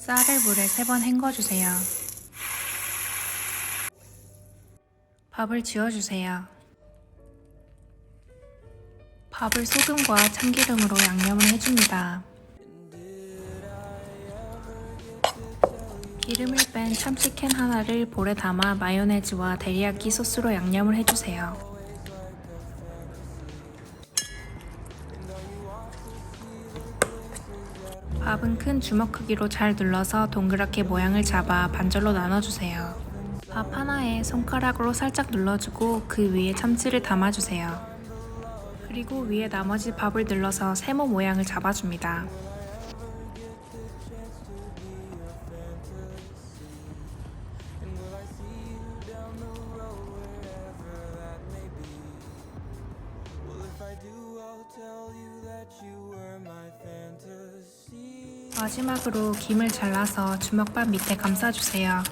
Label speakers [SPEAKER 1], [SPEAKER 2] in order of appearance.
[SPEAKER 1] 쌀을 물에 세번 헹궈주세요. 밥을 지어주세요. 밥을 소금과 참기름으로 양념을 해줍니다. 기름을 뺀 참치캔 하나를 볼에 담아 마요네즈와 데리야끼 소스로 양념을 해주세요. 밥은 큰 주먹 크기로 잘 눌러서 동그랗게 모양을 잡아 반절로 나눠주세요. 밥 하나에 손가락으로 살짝 눌러주고 그 위에 참치를 담아주세요. 그리고 위에 나머지 밥을 눌러서 세모 모양을 잡아줍니다. 마지막으로 김을 잘라서 주먹밥 밑에 감싸주세요.